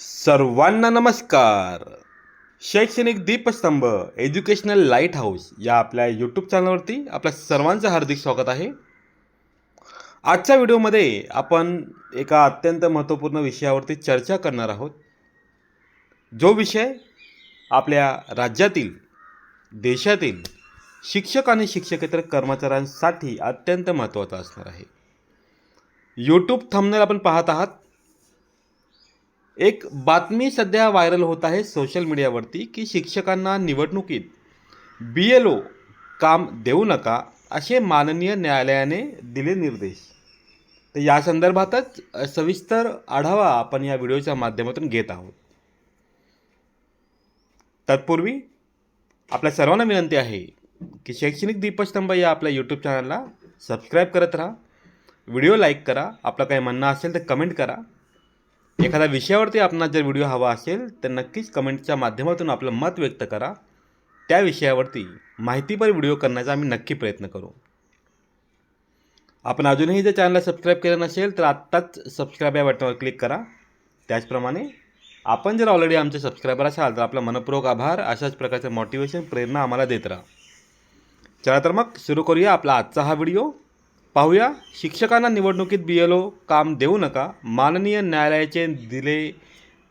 सर्वांना नमस्कार. शैक्षणिक दीपस्तंभ एज्युकेशनल लाइट हाऊस या आपल्या यूट्यूब चॅनलवरती आपल्या सर्वांचं हार्दिक स्वागत आहे. आजच्या व्हिडिओमध्ये आपण एका अत्यंत महत्त्वपूर्ण विषयावरती चर्चा करणार आहोत. जो विषय आपल्या राज्यातील देशातील शिक्षक आणि शिक्षकेतर कर्मचाऱ्यांसाठी अत्यंत महत्त्वाचा असणार आहे. यूट्यूब थंबनेल आपण पाहत आहात. एक बातमी सध्या व्हायरल होत आहे सोशल मीडियावरती की शिक्षकांना निवडणुकीत बी एल ओ काम देऊ नका असे माननीय न्यायालयाने दिले निर्देश. तर या संदर्भातच सविस्तर आढावा आपण या व्हिडिओच्या माध्यमातून घेत आहोत. तत्पूर्वी आपल्या सर्वांना विनंती आहे की शैक्षणिक दीपस्तंभ या आपल्या यूट्यूब चॅनलला सबस्क्राईब करत राहा. व्हिडिओ लाईक करा. आपलं काही म्हणणं असेल तर कमेंट करा. एखाद्या विषयावरती आपणास जर व्हिडिओ हवा असेल तर नक्कीच कमेंटच्या माध्यमातून आपलं मत व्यक्त करा. त्या विषयावरती माहितीपर व्हिडिओ करण्याचा आम्ही नक्की प्रयत्न करू. आपण अजूनही जर चॅनलला सबस्क्राईब केलं नसेल तर आत्ताच सबस्क्राईब या बटनावर क्लिक करा. त्याचप्रमाणे आपण जर ऑलरेडी आमचे सबस्क्रायबर असाल तर आपला मनपूर्वक आभार. अशाच प्रकारचं मोटिवेशन प्रेरणा आम्हाला देत राहा. चला तर मग सुरू करूया आपला आजचा हा व्हिडिओ. पाहूया शिक्षकांना निवडणुकीत बी एल ओ काम देऊ नका माननीय न्यायालयाचे दिले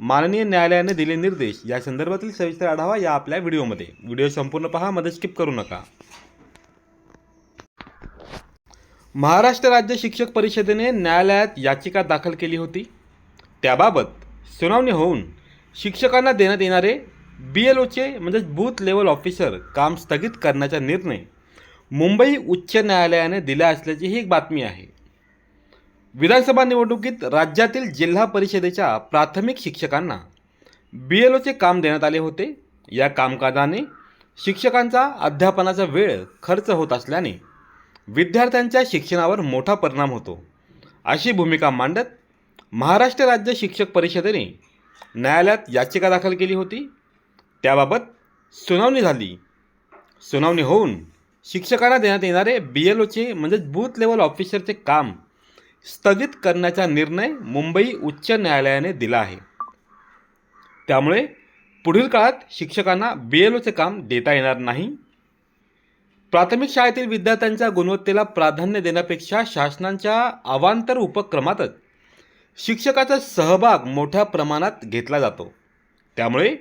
माननीय न्यायालयाने दिले निर्देश. या संदर्भातील सविस्तर आढावा या आपल्या व्हिडिओमध्ये. व्हिडिओ संपूर्ण पहा मध्ये स्किप करू नका. महाराष्ट्र राज्य शिक्षक परिषदेने न्यायालयात याचिका दाखल केली होती. त्याबाबत सुनावणी होऊन शिक्षकांना देण्यात येणारे बी एल ओचे म्हणजेच बूथ लेवल ऑफिसर काम स्थगित करण्याचा निर्णय मुंबई उच्च न्यायालयाने दिला असल्याची ही एक बातमी आहे. विधानसभा निवडणुकीत राज्यातील जिल्हा परिषदेच्या प्राथमिक शिक्षकांना बी एल ओचे काम देण्यात आले होते. या कामकाजाने शिक्षकांचा अध्यापनाचा वेळ खर्च होत असल्याने विद्यार्थ्यांच्या शिक्षणावर मोठा परिणाम होतो. अशी भूमिका मांडत महाराष्ट्र राज्य शिक्षक परिषदेने न्यायालयात याचिका दाखल केली होती. त्याबाबत सुनावणी झाली. सुनावणी होऊन शिक्षकांना देण्यात येणारे बी एल ओचे म्हणजेच बूथ लेवल ऑफिसरचे काम स्थगित करण्याचा निर्णय मुंबई उच्च न्यायालयाने दिला आहे. त्यामुळे पुढील काळात शिक्षकांना बी एल ओचे काम देता येणार नाही. प्राथमिक शाळेतील विद्यार्थ्यांच्या गुणवत्तेला प्राधान्य देण्यापेक्षा शासनाच्या अवांतर उपक्रमातच शिक्षकाचा सहभाग मोठ्या प्रमाणात घेतला जातो. त्यामुळे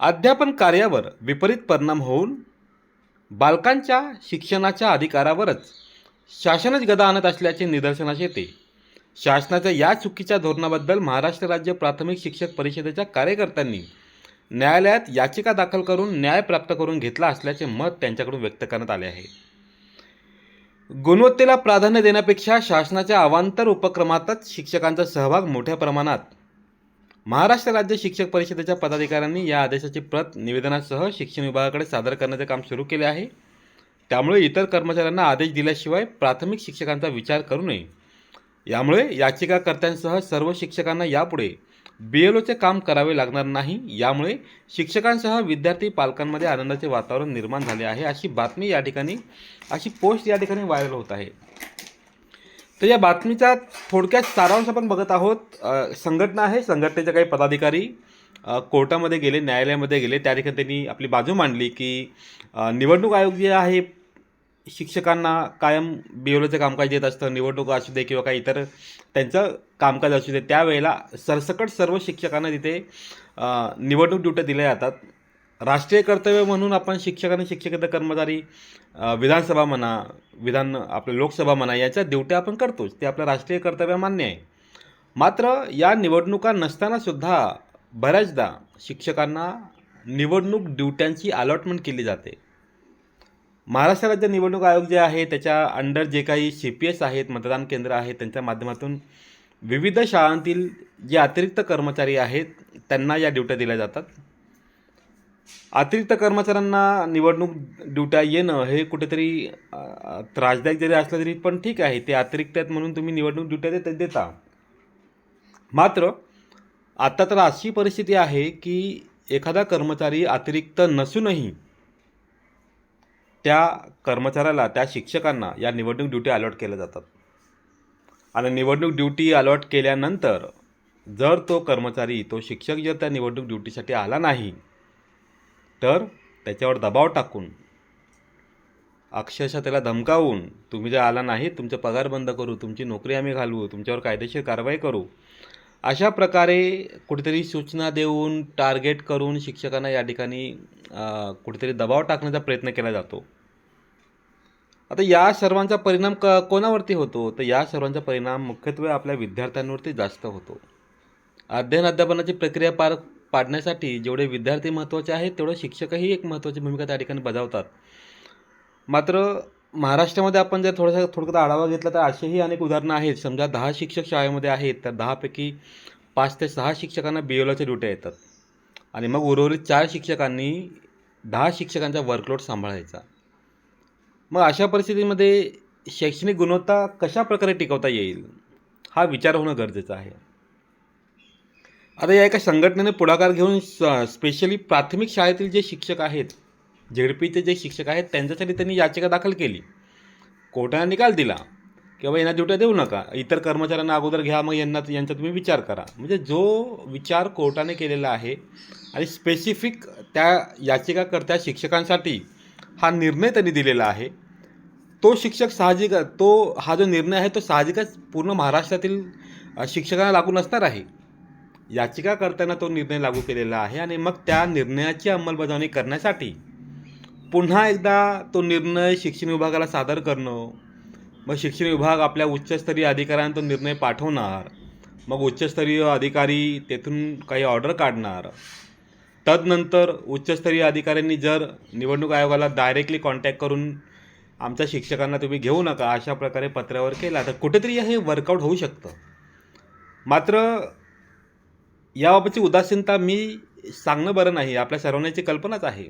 अध्यापन कार्यावर विपरीत परिणाम होऊन बालकांच्या शिक्षणाच्या अधिकारावरच शासनच गदा आणत असल्याचे निदर्शनास येते. शासनाच्या या चुकीच्या धोरणाबद्दल महाराष्ट्र राज्य प्राथमिक शिक्षक परिषदेच्या कार्यकर्त्यांनी न्यायालयात याचिका दाखल करून न्याय प्राप्त करून घेतला असल्याचे मत त्यांच्याकडून व्यक्त करण्यात आले आहे. गुणवत्तेला प्राधान्य देण्यापेक्षा शासनाच्या अवांतर उपक्रमातच शिक्षकांचा सहभाग मोठ्या प्रमाणात महाराष्ट्र राज्य शिक्षक परिषदेच्या पदाधिकाऱ्यांनी या आदेशाची प्रत निवेदनासह शिक्षण विभागाकडे सादर करण्याचे काम सुरू केले आहे. त्यामुळे इतर कर्मचाऱ्यांना आदेश दिल्याशिवाय प्राथमिक शिक्षकांचा विचार करू नये. यामुळे याचिकाकर्त्यांसह सर्व शिक्षकांना यापुढे बी एल ओचे काम करावे लागणार नाही. यामुळे शिक्षकांसह विद्यार्थी पालकांमध्ये आनंदाचे वातावरण निर्माण झाले आहे अशी बातमी या ठिकाणी अशी पोस्ट या ठिकाणी व्हायरल होत आहे. तर या बातमीचा थोडक्यात सारांश आपण बघत आहोत. संघटना आहे. संघटनेचे काही पदाधिकारी कोर्टामध्ये गेले न्यायालयामध्ये गेले. त्या ठिकाणी त्यांनी आपली बाजू मांडली की निवडणूक आयोग जे आहे शिक्षकांना कायम बिओलोचं कामकाज देत असतं. निवडणूक असू दे किंवा काही इतर त्यांचं कामकाज असू दे त्यावेळेला सरसकट सर्व शिक्षकांना तिथे निवडणूक ड्युट्या दिल्या जातात. राष्ट्रीय कर्तव्य म्हणून आपण शिक्षक आणि शिक्षकेतर कर्मचारी विधानसभा म्हणा विधान आपल्या लोकसभा म्हणा याच्या ड्युट्या आपण करतोच. ते आपलं राष्ट्रीय कर्तव्य मान्य आहे. मात्र या निवडणुका नसतानासुद्धा बऱ्याचदा शिक्षकांना निवडणूक ड्युट्यांची अलॉटमेंट केली जाते. महाराष्ट्र राज्य निवडणूक आयोग जे आहे त्याच्या अंडर जे काही सी पी एस आहेत मतदान केंद्र आहेत त्यांच्या माध्यमातून विविध शाळांतील जे अतिरिक्त कर्मचारी आहेत त्यांना या ड्युट्या दिल्या जातात. अतिरिक्त कर्मचाऱ्यांना निवडणूक ड्युट्या येणं हे कुठेतरी त्रासदायक जरी असलं तरी पण ठीक आहे. ते अतिरिक्त आहेत म्हणून तुम्ही निवडणूक ड्युट्या देत देता. मात्र आता तर अशी परिस्थिती आहे की एखादा कर्मचारी अतिरिक्त नसूनही त्या कर्मचाऱ्याला त्या शिक्षकांना या निवडणूक ड्युटी अलॉट केल्या जातात. आणि निवडणूक ड्युटी अलॉट केल्यानंतर जर तो कर्मचारी तो शिक्षक जर त्या निवडणूक ड्युटीसाठी आला नाही तर त्याच्यावर दबाव टाकून अक्षरशः त्याला धमकावून तुम्ही जर आला नाही तुमचा पगार बंद करू तुमची नोकरी आम्ही घालवू तुमच्यावर कायदेशीर कारवाई करू. अशा प्रकारे कुठेतरी सूचना देऊन टार्गेट करून शिक्षकांना या ठिकाणी कुठेतरी दबाव टाकण्याचा प्रयत्न केला जातो. आता या सर्वांचा परिणाम क कोणावरती होतो? तर या सर्वांचा परिणाम मुख्यत्वे आपल्या विद्यार्थ्यांवरती जास्त होतो. अध्ययन अध्यापनाची प्रक्रिया पार पाडण्यासाठी जेवढे विद्यार्थी महत्त्वाचे आहेत तेवढे शिक्षकही एक महत्त्वाची भूमिका त्या ठिकाणी बजावतात. मात्र महाराष्ट्रामध्ये आपण जर थोडासा थोडक्यात आढावा घेतला तर असेही अनेक उदाहरणं आहेत. समजा दहा शिक्षक शाळेमध्ये आहेत तर दहापैकी पाच ते सहा शिक्षकांना बी एलओच्या ड्युट्या येतात. आणि मग उर्वरित चार शिक्षकांनी दहा शिक्षकांचा वर्कलोड सांभाळायचा. मग अशा परिस्थितीमध्ये शैक्षणिक गुणवत्ता कशा प्रकारे टिकवता येईल हा विचार होणं गरजेचं आहे. आता या एका संघटनेने पुढाकार घेऊन स्पेशली प्राथमिक शाळेतील जे शिक्षक आहेत झेडपीचे जे शिक्षक आहेत त्यांच्यासाठी त्यांनी याचिका दाखल केली. कोर्टाने निकाल दिला. की बाबा यांना ड्युट्या देऊ नका. इतर कर्मचाऱ्यांना अगोदर घ्या मग यांना यांचा तुम्ही विचार करा. म्हणजे जो विचार कोर्टाने केलेला आहे आणि स्पेसिफिक त्या याचिकाकर्त्या शिक्षकांसाठी हा निर्णय त्यांनी दिलेला आहे तो शिक्षक साहजिक तो हा जो निर्णय आहे तो साहजिकच पूर्ण महाराष्ट्रातील शिक्षकांना लागू नसणार आहे. याचिका करताना तो निर्णय लागू केलेला आहे आणि मग त्या निर्णयाची अंमलबजावणी करण्यासाठी पुन्हा एकदा तो निर्णय शिक्षण विभागाला सादर करणं मग शिक्षण विभाग आपल्या उच्चस्तरीय अधिकाऱ्यांना तो निर्णय पाठवणार मग उच्चस्तरीय अधिकारी तेथून काही ऑर्डर काढणार. तदनंतर उच्चस्तरीय अधिकाऱ्यांनी जर निवडणूक आयोगाला डायरेक्टली कॉन्टॅक्ट करून आमच्या शिक्षकांना तुम्ही घेऊ नका अशा प्रकारे पत्रावर केला तर कुठेतरी हे वर्कआउट होऊ शकतं. मात्र याबाबतची उदासीनता मी सांगणं बरं नाही. आपल्या सर्वांची कल्पनाच आहे.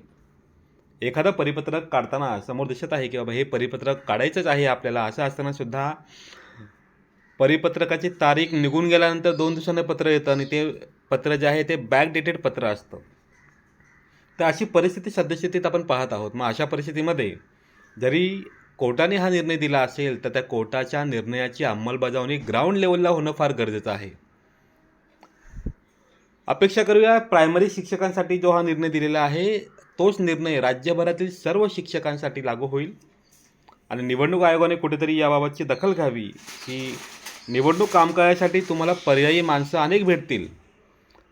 एखादं परिपत्रक काढताना समोर दिसत आहे की बाबा हे परिपत्रक काढायचंच आहे आपल्याला असं असताना सुद्धा परिपत्रकाची तारीख निघून गेल्यानंतर दोन दिवसांनी पत्र येतं आणि ते पत्र जे आहे ते बॅक डेटेड पत्र असतं. तर अशी परिस्थिती सद्यस्थितीत आपण पाहत आहोत. मग अशा परिस्थितीमध्ये जरी कोर्टाने हा निर्णय दिला असेल तर त्या कोर्टाच्या निर्णयाची अंमलबजावणी ग्राउंड लेवलला होणं फार गरजेचं आहे. अपेक्षा करूया प्रायमरी शिक्षकांसाठी जो हा निर्णय दिलेला आहे तोच निर्णय राज्यभरातील सर्व शिक्षकांसाठी लागू होईल. आणि निवडणूक आयोगाने कुठेतरी याबाबतची दखल घ्यावी. की निवडणूक कामकाजासाठी तुम्हाला पर्यायी माणसं अनेक भेटतील.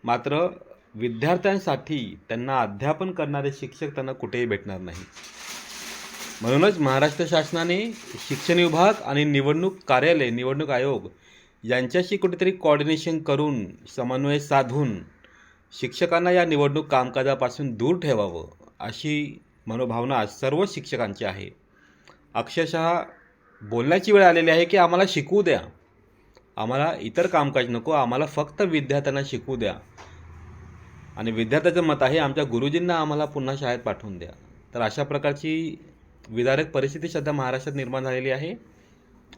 मात्र विद्यार्थ्यांसाठी त्यांना अध्यापन करणारे शिक्षक त्यांना कुठेही भेटणार नाही. म्हणूनच महाराष्ट्र शासनाने शिक्षण विभाग आणि निवडणूक कार्यालय निवडणूक आयोग यांच्याशी कुठेतरी कॉर्डिनेशन करून समन्वय साधून शिक्षकांना या निवडणूक कामकाजापासून दूर ठेवावं अशी मनोभावना सर्व शिक्षकांची आहे. अक्षरशः बोलण्याची वेळ आलेली आहे की आम्हाला शिकवू द्या. आम्हाला इतर कामकाज नको आम्हाला फक्त विद्यार्थ्यांना शिकवू द्या. आणि विद्यार्थ्याचं मत आहे आमच्या गुरुजींना आम्हाला पुन्हा शाळेत पाठवून द्या. तर अशा प्रकारची विदारक परिस्थिती सध्या महाराष्ट्रात निर्माण झालेली आहे.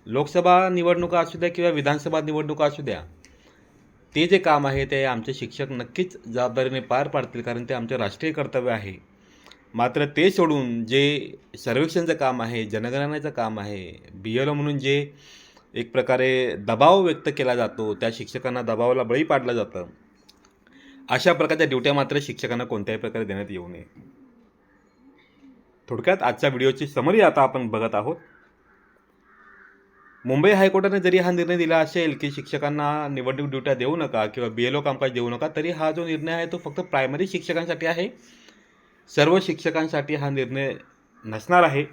लोकसभा निवडणुका असू द्या किंवा विधानसभा निवडणुका असू द्या ते जे काम आहे ते आमचे शिक्षक नक्कीच जबाबदारीने पार पाडतील कारण ते आमचे राष्ट्रीय कर्तव्य आहे. मात्र ते सोडून जे सर्वेक्षणचं काम आहे जनगणनेचं काम आहे बी एल ओ म्हणून जे एक प्रकारे दबाव व्यक्त केला जातो त्या शिक्षकांना दबावाला बळी पाडलं जातं अशा प्रकारच्या ड्युट्या मात्र शिक्षकांना कोणत्याही प्रकारे देण्यात येऊ नये. थोडक्यात आजच्या व्हिडिओची समरी आता आपण बघत आहोत. मुंबई हायकोर्टाने जरी हा निर्णय दिला असेल की शिक्षकांना निवडणूक ड्युट्या देऊ नका किंवा बी एल ओ कामकाज देऊ नका तरी हा जो निर्णय आहे तो फक्त प्रायमरी शिक्षकांसाठी आहे. सर्व शिक्षकांसाठी हा निर्णय नसणार आहे.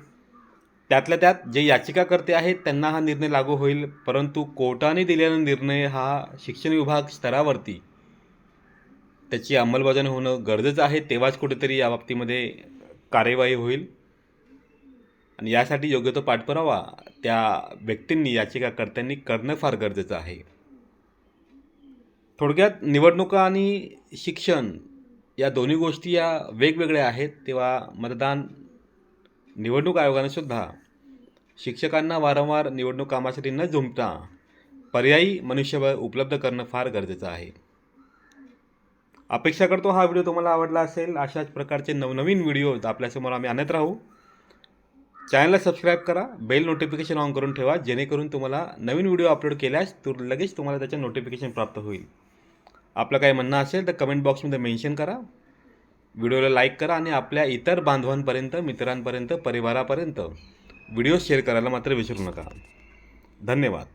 त्यातल्या त्यात जे याचिकाकर्ते आहेत त्यांना हा निर्णय लागू होईल परंतु कोर्टाने दिलेला निर्णय हा शिक्षण विभाग स्तरावरती त्याची अंमलबजावणी होणं गरजेचं आहे तेव्हाच कुठेतरी या बाबतीमध्ये कार्यवाही होईल. आणि यासाठी योग्य तो पाठपुरावा त्या व्यक्तींनी याचिकाकर्त्यांनी करणं फार गरजेचं आहे. थोडक्यात निवडणुका आणि शिक्षण या दोन्ही गोष्टी या वेगवेगळ्या आहेत. तेव्हा मतदान निवडणूक आयोगाने सुद्धा शिक्षकांना वारंवार निवडणूक कामासाठी न झुंपता पर्यायी मनुष्यबळ उपलब्ध करणं फार गरजेचं आहे. अपेक्षा करतो हा व्हिडिओ तुम्हाला आवडला असेल. अशाच प्रकारचे नवनवीन व्हिडिओ आपल्यासमोर आम्ही आणत राहू. चॅनलला सबस्क्राईब करा बेल नोटिफिकेशन ऑन करून ठेवा जेणेकरून तुम्हाला नवीन व्हिडिओ अपलोड केल्यास तर लगेच तुम्हाला त्याचे नोटिफिकेशन प्राप्त होईल. आपलं काही म्हणणं असेल तर कमेंट बॉक्समध्ये मेन्शन करा. व्हिडिओला लाईक करा आणि आपल्या इतर बांधवांपर्यंत मित्रांपर्यंत परिवारापर्यंत व्हिडिओ शेअर करायला मात्र विसरू नका. धन्यवाद.